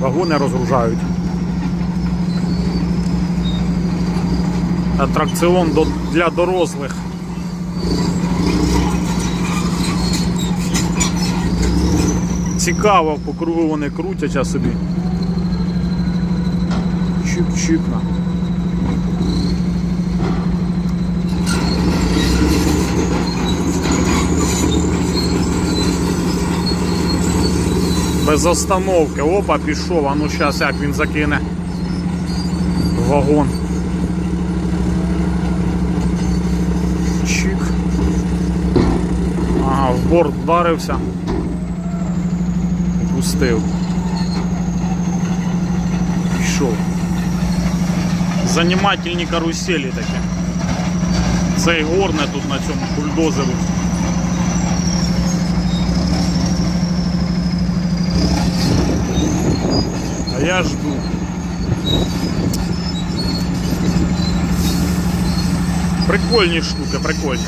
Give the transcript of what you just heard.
Вагони розгружають. Атракціон для дорослих. Цікаво, по кругу вони крутяться собі. Чик-чик. Без остановки. Опа, пішов. А ну зараз як він закине вагон. Чик. Ага, в борт вдарився. Пустив. Пішов. Занімательні каруселі такі. Цей горне тут на цьому бульдозеру. Жду. Прикольні штука прикольні.